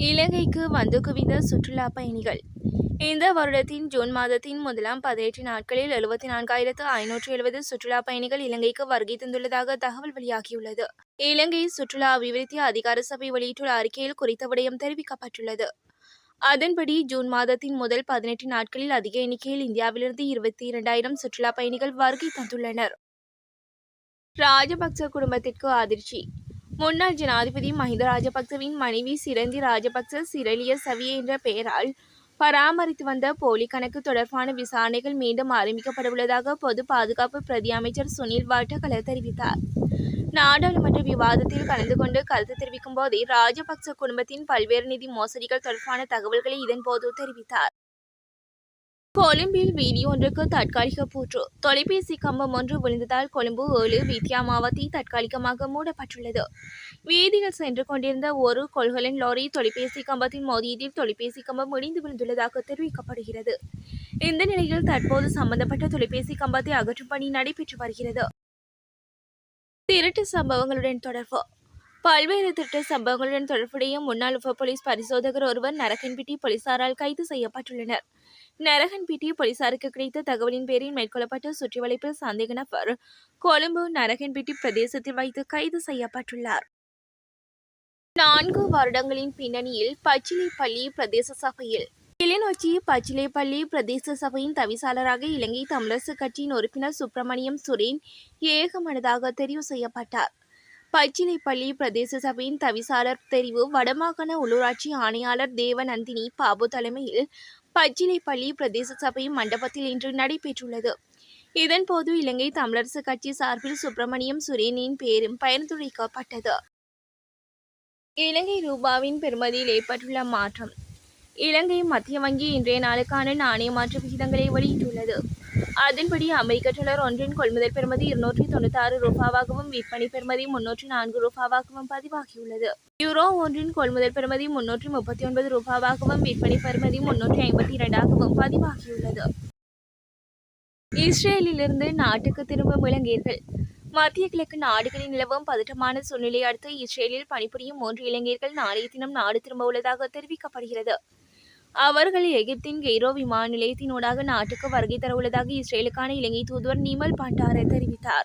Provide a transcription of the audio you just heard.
இலங்கைக்கு வந்து குவிந்த சுற்றுலா பயணிகள். இந்த வருடத்தின் ஜூன் மாதத்தின் முதலாம் பதினெட்டு நாட்களில் எழுபத்தி நான்காயிரத்து ஐநூற்று எழுபது சுற்றுலா பயணிகள் இலங்கைக்கு வருகை தந்துள்ளதாக தகவல் வெளியாகியுள்ளது. இலங்கை சுற்றுலா அபிவிருத்தி அதிகார சபை வெளியிட்டுள்ள அறிக்கையில் குறித்த விடயம் தெரிவிக்கப்பட்டுள்ளது. அதன்படி ஜூன் மாதத்தின் முதல் பதினெட்டு நாட்களில் அதிக எண்ணிக்கையில் இந்தியாவிலிருந்து இருபத்தி இரண்டாயிரம் சுற்றுலா பயணிகள் வருகை தந்துள்ளனர். ராஜபக்ச குடும்பத்திற்கு அதிர்ச்சி. முன்னாள் ஜனாதிபதி மஹிந்த ராஜபக்சவின் மனைவி சிரந்தி ராஜபக்ச சிரலிய சவி என்ற பெயரால் பராமரித்து வந்த போலி கணக்கு தொடர்பான விசாரணைகள் மீண்டும் ஆரம்பிக்கப்படவுள்ளதாக பொது பாதுகாப்பு பிரதி அமைச்சர் சுனில் வாட்டகல தெரிவித்தார். நாடாளுமன்ற விவாதத்தில் கலந்து கொண்டு கருத்து தெரிவிக்கும் போதே ராஜபக்ச குடும்பத்தின் பல்வேறு நிதி மோசடிகள் தொடர்பான தகவல்களை இதன்போது தெரிவித்தார். கொழும்பில் வீதி ஒன்றுக்கு தற்காலிக பூற்று. தொலைபேசி கம்பம் ஒன்று விழுந்ததால் கொழும்பு ஏழு வித்யா மாவத்தி தற்காலிகமாக மூடப்பட்டுள்ளது. வீதியில் சென்று கொண்டிருந்த ஒரு கொள்கலன் லாரி தொலைபேசி கம்பத்தின் மோதியதில் தொலைபேசி கம்பம் இடிந்து விழுந்துள்ளதாக தெரிவிக்கப்படுகிறது. இந்த நிலையில் தற்போது சம்பந்தப்பட்ட தொலைபேசி கம்பத்தை அகற்றும் பணி நடைபெற்று வருகிறது. திருட்டு சம்பவங்களுடன் தொடர்பு. பல்வேறு திருட்டு சம்பவங்களுடன் தொடர்புடைய முன்னாள் உப போலீஸ் பரிசோதகர் ஒருவர் நரக்கன்பிட்டி போலீசாரால் கைது செய்யப்பட்டுள்ளனர். நரகன்பேட்டை போலீசாருக்கு கிடைத்த தகவலின் பேரில் மேற்கொள்ளப்பட்ட சுற்றிவளைப்பில் சந்தேக நபர் கொழும்பு நரகன்பேட்டை பிரதேசத்தில் வைத்து கைது செய்யப்பட்டுள்ளார். நான்கு வருடங்களின் பின்னணியில் பச்சிலைப்பள்ளி பிரதேச சபையில். கிளிநொச்சி பச்சிலைப்பள்ளி பிரதேச சபையின் தவிசாளராக இலங்கை தமிழரசு கட்சியின் உறுப்பினர் சுப்பிரமணியம் சுரேன் ஏகமனதாக தெரிவு செய்யப்பட்டார். பச்சிலைப்பள்ளி பிரதேச சபையின் தவிசாளர் தெரிவு வடமாகாண உள்ளூராட்சி ஆணையாளர் தேவநந்தினி பாபு தலைமையில் பச்சிலைப்பள்ளி பிரதேச சபை மண்டபத்தில் இன்று நடைபெற்றுள்ளது. இதன்போது இலங்கை தமிழரசு கட்சி சார்பில் சுப்பிரமணியம் சுரேனின் பேரும் பரிந்துரைக்கப்பட்டது. இலங்கை ரூபாவின் பெறுமதியில் ஏற்பட்டுள்ள மாற்றம். இலங்கை மத்திய வங்கி இன்றைய நாளுக்கான நாணய மாற்று விகிதங்களை வெளியிட்டுள்ளது. அதன்படி அமெரிக்க டாலர் ஒன்றின் கொள்முதல் பெறுமதி இருநூற்றி தொண்ணூற்றி ஆறு ரூபாவாகவும் விற்பனை பெறுமதி முன்னூற்றி நான்கு ரூபாவாகவும் பதிவாகியுள்ளது. யூரோ ஒன்றின் கொள்முதல் பெறுமதி முன்னூற்றி முப்பத்தி ஒன்பது ரூபாவாகவும் விற்பனை பெறுமதி முன்னூற்றி ஐம்பத்தி இரண்டாகவும் பதிவாகியுள்ளது. இஸ்ரேலிலிருந்து நாட்டுக்கு திரும்பும் இளைஞர்கள் மத்திய கிழக்கு நாடுகளில் நிலவும் பதட்டமான சூழ்நிலை அடுத்து இஸ்ரேலில் பணிபுரியும் மூன்று இளைஞர்கள் நாளைய தினம் நாடு திரும்ப உள்ளதாக தெரிவிக்கப்படுகிறது. அவர்கள் எகிப்தின் கெய்ரோ விமான நிலையத்தினூடாக நாட்டுக்கு வருகை தரவுள்ளதாக இஸ்ரேலுக்கான இலங்கை தூதுவர் நிமல் பண்டார தெரிவித்தார்.